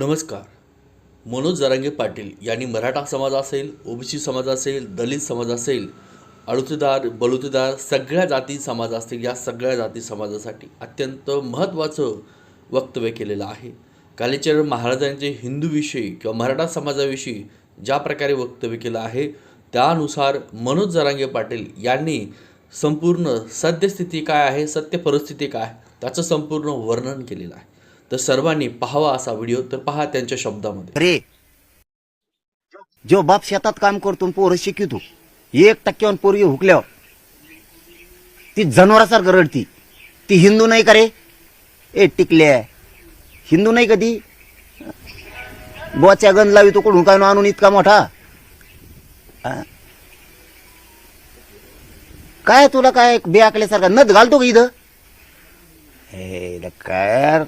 नमस्कार. मनोज जरांगे पाटील यांनी मराठा समाज असेल ओबीसी समाज असेल दलित समाज असेल अडुतेदार बलुतेदार सगळ्या जाती समाज असतील या सगळ्या जाती समाजासाठी अत्यंत महत्त्वाचं वक्तव्य केलेलं आहे. कालेचरण महाराजांचे हिंदूविषयी किंवा मराठा समाजाविषयी ज्या प्रकारे वक्तव्य केलं आहे त्यानुसार मनोज जरांगे पाटील यांनी संपूर्ण सद्यस्थिती काय आहे सत्य परिस्थिती काय त्याचं संपूर्ण वर्णन केलेलं आहे. तर सर्वांनी पाहावा असा व्हिडिओ तर पहा त्यांच्या शब्दामध्ये. अरे जो बाप शेतात काम करतो पोरं शिकितो एक टक्क्यावर पोरगी हुकल्यावर ती जनावरासारखं रडती. ती हिंदू नाही का रे? ए टिकल्या हिंदू नाही कधी? बोच्या गंज लावी तो कुठून काय आणून इतका मोठा? हा? काय तुला काय बे आकल्यासारखा नद घालतो का इथं? हे ल काय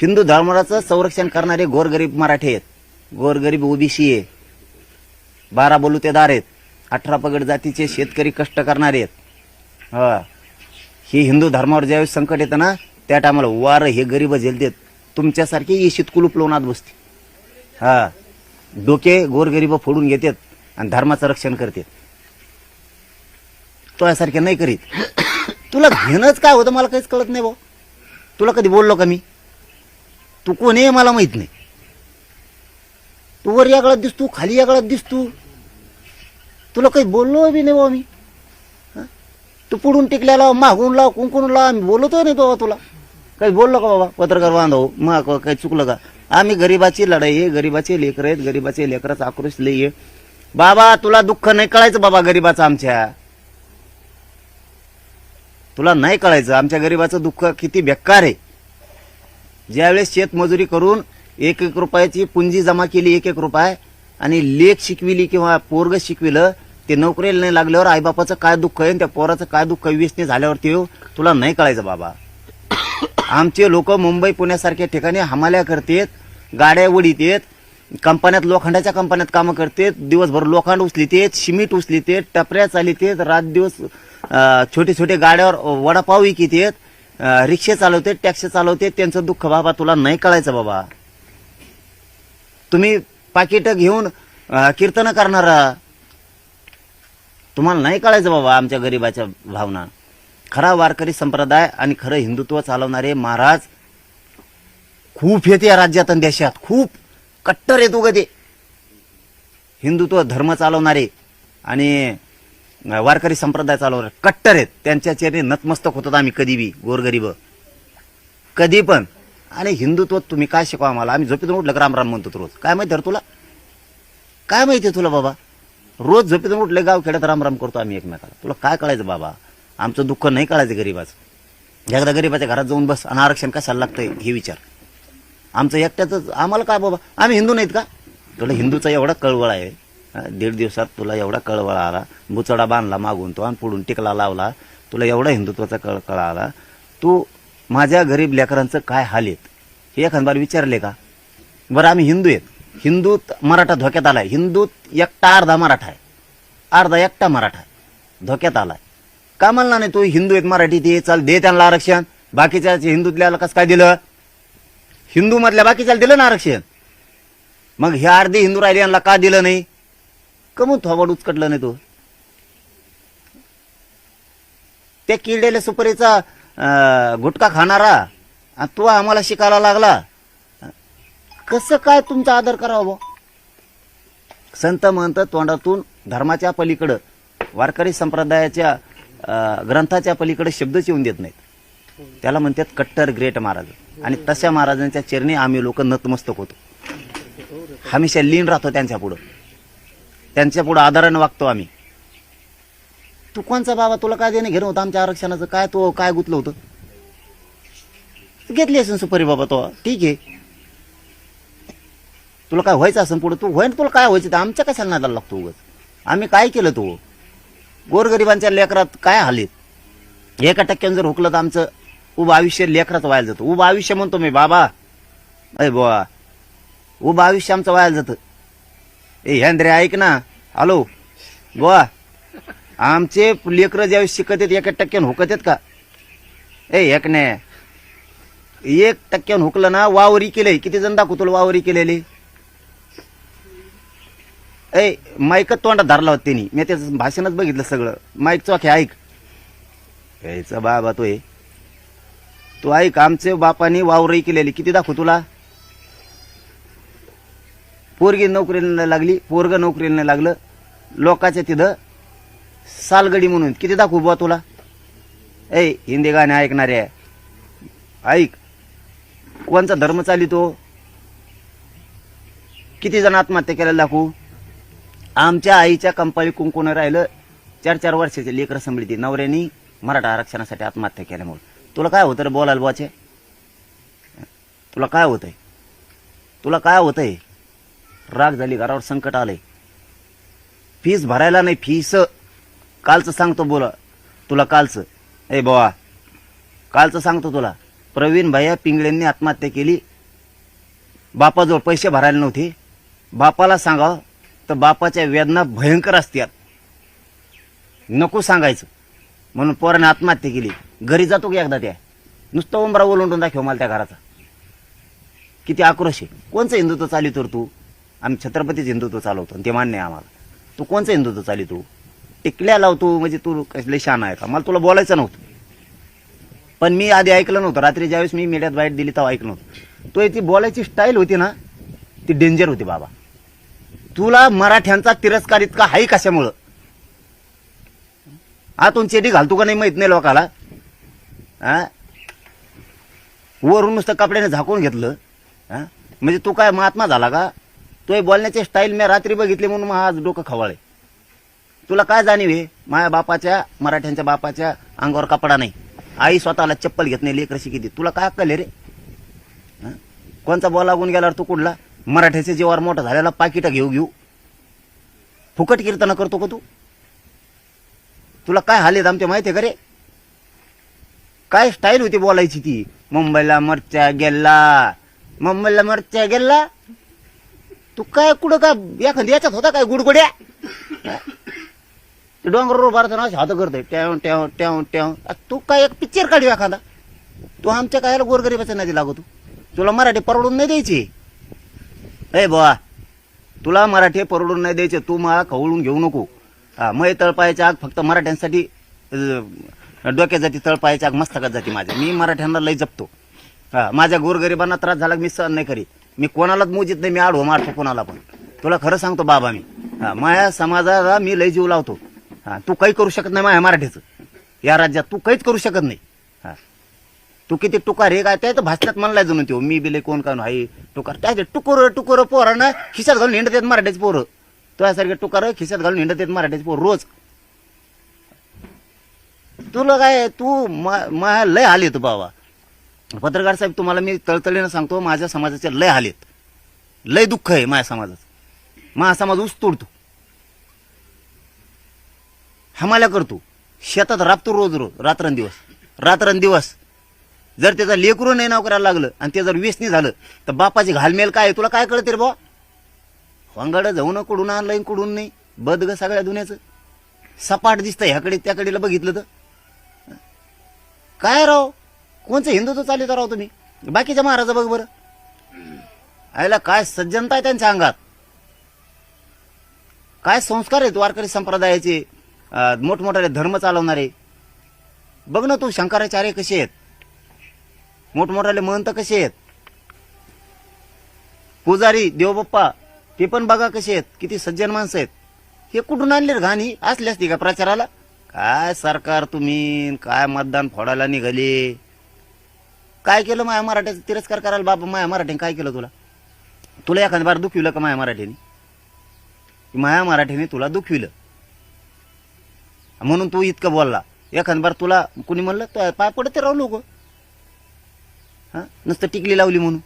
हिंदू धर्माचं संरक्षण करणारे गोरगरीब मराठी आहेत. गोरगरीब ओबीसी आहे. बारा बलुतेदार आहेत. अठरा पगड जातीचे शेतकरी कष्ट करणारे आहेत. हा. हे हिंदू धर्मावर ज्यावेळेस संकट येतं ना त्या टायमाला वार हे गरीब झेलतेत. तुमच्यासारखे येशीत कुलूप लोनात बसते. हा. डोके गोरगरीब फोडून घेतात आणि धर्माचं रक्षण करतात. तो यासारखे नाही करीत. तुला घेणंच काय होतं मला काहीच कळत नाही भाऊ. तुला कधी बोललो का मी? तू कोण आहे मला माहीत नाही. तू वर या गळात दिसतो खाली या गळात दिसतो. तुला काही बोललो बी नाही बाबा मी. तू पुढून टिकल्या लाव मागून लाव कुंकून लाव आम्ही बोलतो नाही बाबा तुला. काही बोललो का बाबा पत्रकार बांधव? मग काही चुकलं का? आम्ही गरीबाची लढाई आहे गरीबाचे लेकर आहेत गरीबाचे लेकराचा आक्रोश लई आहे. बाबा तुला दुःख नाही कळायचं बाबा गरीबाचं आमच्या. तुला नाही कळायचं आमच्या गरीबाचं दुःख किती बेकार आहे. ज्यावेळेस शेतमजुरी करून एक एक रुपयाची पुंजी जमा केली एक एक रुपये आणि लेख शिकविली किंवा पोरग शिकविलं ते नोकरीला नाही लागल्यावर आईबापाचं काय दुःख आहे त्या पोराचं काय दुःख व्यसनी झाल्यावर ते हो, तुला नाही कळायचं बाबा. आमचे लोक मुंबई पुण्यासारख्या ठिकाणी हमाल्या करतेत गाड्या उडीतेत कंपन्यात लोखंडाच्या कंपन्यात कामं करतेत दिवसभर लोखंड उचलितेत शिमिट उचलितेत टपऱ्या चालितेत रात दिवस छोटे छोटे गाड्यावर वडापाव विकितेत रिक्षे चालवते टॅक्सी चालवते त्यांचं दुःख बाबा तुला नाही कळायचं बाबा. तुम्ही पाकिट घेऊन कीर्तन करणारा. तुम्हाला नाही कळायचं बाबा आमच्या गरीबाच्या भावना. खरा वारकरी संप्रदाय आणि खरं हिंदुत्व चालवणारे महाराज खूप येते या राज्यात आणि देशात. खूप कट्टर येतो ग ते हिंदुत्व धर्म चालवणारे आणि वारकरी संप्रदाय चालवणारे. कट्टर आहेत. त्यांच्या चेहरे नतमस्तक होतात आम्ही कधी बी गोरगरीब. कधी पण. आणि हिंदुत्व तुम्ही काय शिकवा आम्हाला? आम्ही झोपेतून उठलं राम राम म्हणतो रोज. काय माहिती आहे तुला? काय माहिती तुला बाबा? रोज झोपेतून उठले गाव खेड्यात राम राम करतो आम्ही एकमेकाला. तुला काय कळायचं बाबा? आमचं दुःख नाही कळायचं गरीबाचं. एकदा गरीबाच्या घरात जाऊन बस आणि आरक्षण कशाला लागतंय हे विचार. आमचं एकट्याच आम्हाला काय बाबा? आम्ही हिंदू नाहीत का? तुला हिंदूचा एवढा कळवळ आहे. दीड दिवसात तुला एवढा कळवळ आला. बुचडा बांधला मागून तो आणि पुढून टिकला लावला. तुला एवढा हिंदुत्वाचा कळकळा आला. तू माझ्या गरीब लेकरांचं काय हाल आहेत? हे एखाद बार विचारले का? बरं आम्ही हिंदू आहेत. हिंदूत मराठा धोक्यात आलाय. हिंदूत एकटा अर्धा मराठा आहे. अर्धा एकटा मराठा आहे. धोक्यात आलाय. का म्हणला नाही तू हिंदू आहेत मराठी ते चल दे त्यांना आरक्षण. बाकीच्या हिंदूतल्याला कसं काय दिलं? हिंदूमधल्या बाकीच्याला दिलं ना आरक्षण? मग हे अर्धे हिंदू राहिले यांना का दिलं नाही? कमून थोबाड उचकटलं नाही तो. त्या किडलेल्या सुपारीचा गुटखा खाणारा आणि तो आम्हाला शिकायला लागला. कसं काय तुमचा आदर करावा संत महंत तोंडातून धर्माच्या पलीकडं वारकरी संप्रदायाच्या ग्रंथाच्या पलीकडे शब्दच येऊन देत नाहीत. त्याला म्हणतात कट्टर ग्रेट महाराज. आणि तशा महाराजांच्या चरणी आम्ही लोक नतमस्तक होतो. हमेशा लीन राहतो त्यांच्या पुढं. त्यांच्या पुढं आदरानं वागतो आम्ही. तू कोणचा बाबा? तुला काय देणं घेणं होतं आमच्या आरक्षणाचं? काय तो काय गुतलं होतं? घेतली असेल सुपारी बाबा तो. ठीक आहे. तुला काय व्हायचं असेल पुढे? तू होईन तुला काय व्हायचं? तर आमच्या कशाला नादाला लागतो उगाच? आम्ही काय केलं तू? गोरगरिबांच्या लेकरात काय हालीत? एका टक्क्यानं जर हुकलं तर आमचं उभं आयुष्य लेकराचं व्हायला जातं. उभं आयुष्य म्हणतो मी बाबा. अय बुवा. उभं आयुष्य आमचं व्हायला जातं. ए ह्यांद्रे ऐक ना. हॅलो बुवा आमचे लेकरं ज्यावेळेस शिकत आहेत एका टक्क्यानं हुकत आहेत का? ए एक नाही एक टक्क्यानं हुकलं ना वावरी केले. किती जण दाखवतो तुला वावरी केलेली? ए माईक तोंडात धरला होता त्यांनी. मी त्याचं भाषणच बघितलं सगळं. माईक चोखे ऐक. यायचा बाबा तो हे. तू ऐक आमचे बापाने वावरही केलेली. किती दाखवू तुला? पोरगी नोकरीला लागली पोरग नोकरीला लागलं. लोकांच्या तिथं सालगडी म्हणून. किती दाखवू बुवा तुला? ए हिंदी गाणे ऐकणारे. ऐक. कोणचा धर्म चालितो? किती जण आत्महत्या केलेला दाखवू? आमच्या आईच्या कंपाळी कुंकून राहिलं. चार चार वर्षाचे लेकरं संभळी नवऱ्यानी मराठा आरक्षणासाठी आत्महत्या केल्यामुळे. तुला काय होतं रे बोलाल बुवाचे? तुला काय होतंय? तुला काय होतंय? राग झाली घरावर संकट आलंय. फीस भरायला नाही फीस. कालचं सांगतो बोला. तुला कालचं. ए बाबा कालचं सांगतो तुला. प्रवीण भैया पिंगळेंनी आत्महत्या केली. बापाजवळ पैसे भरायला नव्हते. बापाला सांगा तर बापाच्या वेदना भयंकर असतात. नको सांगायचं. म्हणून पोराने आत्महत्या केली. घरी जातो की एकदा त्या? नुसतं उंबरा ओलंडून दाखव मला त्या घराचा. किती आक्रोश आहे. कोणचं हिंदुत्व चालितो तर तू? आम्ही छत्रपतीच हिंदुत्व चालवतो. आणि ते मान्य आहे आम्हाला. तू कोणचा कोणचं चाली तू? टिकल्या लावतो म्हणजे तू कसले शान आहे का? मला तुला बोलायचं नव्हतं. पण मी आधी ऐकलं नव्हतं. रात्री ज्यावेळेस मी मीडियात बाईट दिली तेव्हा ऐकलं नव्हतं. तो ती बोलायची स्टाईल होती ना ती डेंजर होती बाबा. तुला मराठ्यांचा तिरस्कार इतका हाय कशामुळं? आतून चेडी घालतो का नाही माहीत नाही लोकाला? हा? वरून नुसतं कपड्याने झाकून घेतलं. म्हणजे तू काय महात्मा झाला का? तो हे बोलण्याची स्टाईल मी रात्री बघितली म्हणून मग आज डोकं खवाळे तुला काय जाणीव आहे? माझ्या बापाच्या मराठ्यांच्या बापाच्या अंगावर कपडा नाही. आई स्वतःला चप्पल घेत नाही लेकरशी किती तुला काय अक्कल रे? कोणचा बॉल लागून गेल्यावर तू कुठला? मराठ्याच्या जीवावर मोठा झालेला पाकिटा घेऊ घेऊ. फुकट कीर्तन करतो का तू? तुला काय हालेत आमच्या माहिती आहे का रे? काय स्टाईल होती बोलायची ती? मुंबईला मरच्या गेला मुंबईला मरच्या गेल्ला तू काय कुठं काय एखादी याच्यात होता काय गुडगुड्या? ते डोंगरावर भारताना हात करतोय ट्याव ट्याव ट्याव ट्याव. तू काय एक पिक्चर काढू एखादा? तू आमच्या काय गोरगरीबाच्या नदी लागतो. तुला मराठी परवडून नाही द्यायची? ए बुवा तुला मराठी परवडून नाही द्यायचे. तू मला खवळून घेऊ नको. हा मय तळपायच्या आग फक्त मराठ्यांसाठी डोक्यात जाती तळपायच्या आग मस्तकात जाते माझ्या मी मराठ्यांना लय जपतो. हा माझ्या गोरगरिबांना त्रास झाला मी सहन नाही करीत. मी कोणालाच मोजित नाही मी आडवं मारतो कोणाला पण. तुला खरं सांगतो बाबा मी. हा माझ्या समाजाला मी लय जीव लावतो. हा तू काही करू शकत नाही माझ्या मराठीचं. या राज्यात तू काहीच करू शकत नाही. हा. तू किती टुकार हे काय त्या तर भाषणात म्हणलाय जणू तो मी बिले कोण काय हाय टुकार. काय टुकर टुकर पोरांना खिशात घालून हिंडत येत मराठीचे पोरं. तुझ्यासारखे टुकार खिशात घालून हिंडत येत मराठीचे पोर रोज. तुला काय तू मा लय हाल येतो बाबा. पत्रकार साहेब तुम्हाला मी तळतळीनं सांगतो माझ्या समाजाचे लय हालेत लय दुःख आहे माझ्या समाजाचं. माझा समाज ऊस तोडतो. हमाल्या करतो. शेतात राबतो रोज रोज रात्रंदिवस. रात्रंदिवस. जर त्याचा लेकरू नाही नाव करायला लागलं आणि ते जर व्यसनी झालं तर बापाची घालमेल काय तुला काय कळते रे बा वांगाड जाऊन कुडून आणलं कुडून नाही. बद ग सगळ्या दुन्याचं. सपाट दिसतं ह्याकडे त्याकडेला बघितलं तर. काय राव? कोणचं हिंदुत्व चालित राव तुम्ही? बाकीच्या महाराजा बघ बरं. आयला काय सज्जनता आहे त्यांच्या अंगात. काय संस्कार आहेत वारकरी संप्रदायाचे? अं, मोठमोठाले धर्म चालवणारे. बघ ना तू शंकराचार्य कसे आहेत? मोठमोठाले महंत कसे आहेत? पुजारी देवबाप्पा ते पण बघा कसे आहेत? किती सज्जन माणसं आहेत. हे कुठून आणले रे घाणी? असली असती का प्रचाराला? काय सरकार तुम्ही? काय मतदान फोडायला निघाले? काय केलं माया मराठ्याचा? तिरस्कार करायला बाबा माया मराठीने काय केलं तुला? तुला एखाद्या बार दुखविलं का माया मराठीने माया मराठीने तुला दुखविलं. म्हणून तू इतकं बोलला. एखाद बार तुला कुणी म्हणलं तो पाय पडत ते राहू लोक. हा? नुसतं टिकली लावली म्हणून.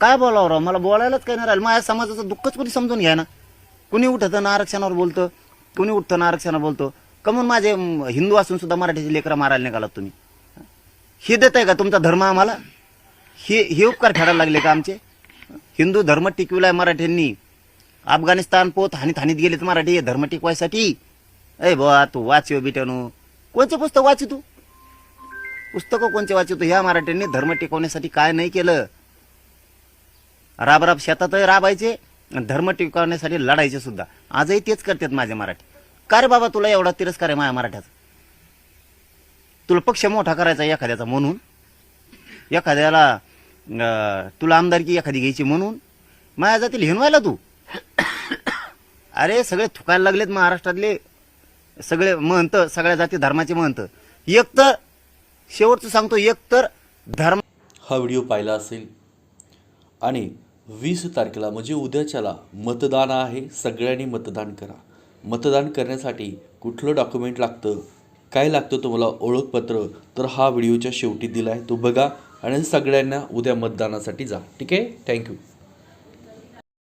काय बोलावं राव? मला बोलायलाच काही नाही राहिलं. माझ्या समाजाचं दुःखच कुणी समजून घ्या ना कुणी उठतं ना आरक्षणावर बोलतं? कुणी उठतं ना आरक्षणावर बोलतो? कमून माझे हिंदू असून सुद्धा मराठीचे लेकरं मारायला निघालात तुम्ही? हे देत आहे का तुमचा धर्म आम्हाला? हे हे उपकार ठरायला लागले का आमचे? हिंदू धर्म टिकविलाय मराठ्यांनी. अफगाणिस्तान पोत हानीत हानीत गेलेत मराठी हे धर्म टिकवायसाठी. ए बा तू वाचव बिट्यानो कोणचे पुस्तक वाचू तू? पुस्तकं कोणचे वाचतो ह्या मराठ्यांनी धर्म टिकवण्यासाठी काय नाही केलं. राबराब शेतातही राबायचे धर्म टिकवण्यासाठी लढायचे सुद्धा. आजही तेच करतात माझे मराठी. का रे बाबा तुला एवढा तिरस्कार आहे माया मराठ्याचा? तुला पक्ष मोठा करायचा एखाद्याचा म्हणून? एखाद्याला तुला आमदारकी एखादी घ्यायची म्हणून? माझ्या जातील हिनवायला तू? अरे सगळे थुकायला लागलेत महाराष्ट्रातले. सगळे महंत सगळ्या जाती धर्माचे महंत. एक तर शेवटचं सांगतो एक तर धर्म हा व्हिडिओ पाहिला असेल. आणि वीस तारखेला म्हणजे उद्याच्याला मतदान आहे. सगळ्यांनी मतदान करा. मतदान करण्यासाठी कुठलं डॉक्युमेंट लागतं? काय लागतं तुम्हाला ओळखपत्र? तर हा व्हिडिओच्या शेवटी दिला आहे तो बघा. आणि सगळ्यांना उद्या मतदानासाठी जा. ठीक आहे? थँक्यू